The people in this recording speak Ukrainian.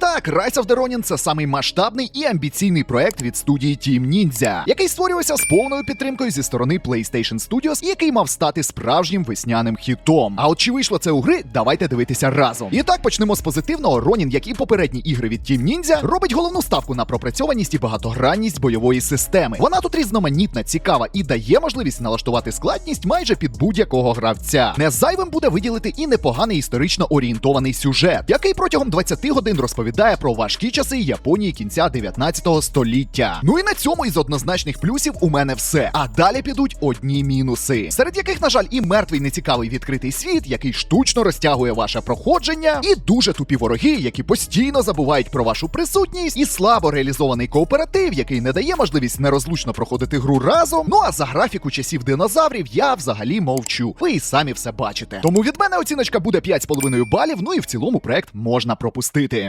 так, Rise of the Ronin — це самий масштабний і амбіційний проект від студії Team Ninja, який створювався з повною підтримкою зі сторони PlayStation Studios і який мав стати справжнім весняним хітом. А от чи вийшло це у гри, давайте дивитися разом. І так почнемо з позитивного. Ronin, як і попередні ігри від Team Ninja, робить головну ставку на пропрацьованість і багатогранність бойової системи. Вона тут різноманітна, цікава і дає можливість налаштувати складність майже під будь-якого гравця. Не зайвим буде виділити і непоганий історично орієнтований сюжет, який протягом 20 годин розповідає про важкі часи Японії кінця 19 століття. Ну і на цьому із однозначних плюсів у мене все. А далі підуть одні мінуси, серед яких, на жаль, і мертвий нецікавий відкритий світ, який штучно розтягує ваше проходження, і дуже тупі вороги, які постійно забувають про вашу присутність, і слабо реалізований кооператив, який не дає можливість нерозлучно проходити гру разом. Ну а за графіку часів динозаврів я взагалі мовчу. Ви і самі все бачите. Тому від мене оціночка буде 5,5 балів. Ну і в цілому проект можна пропустити.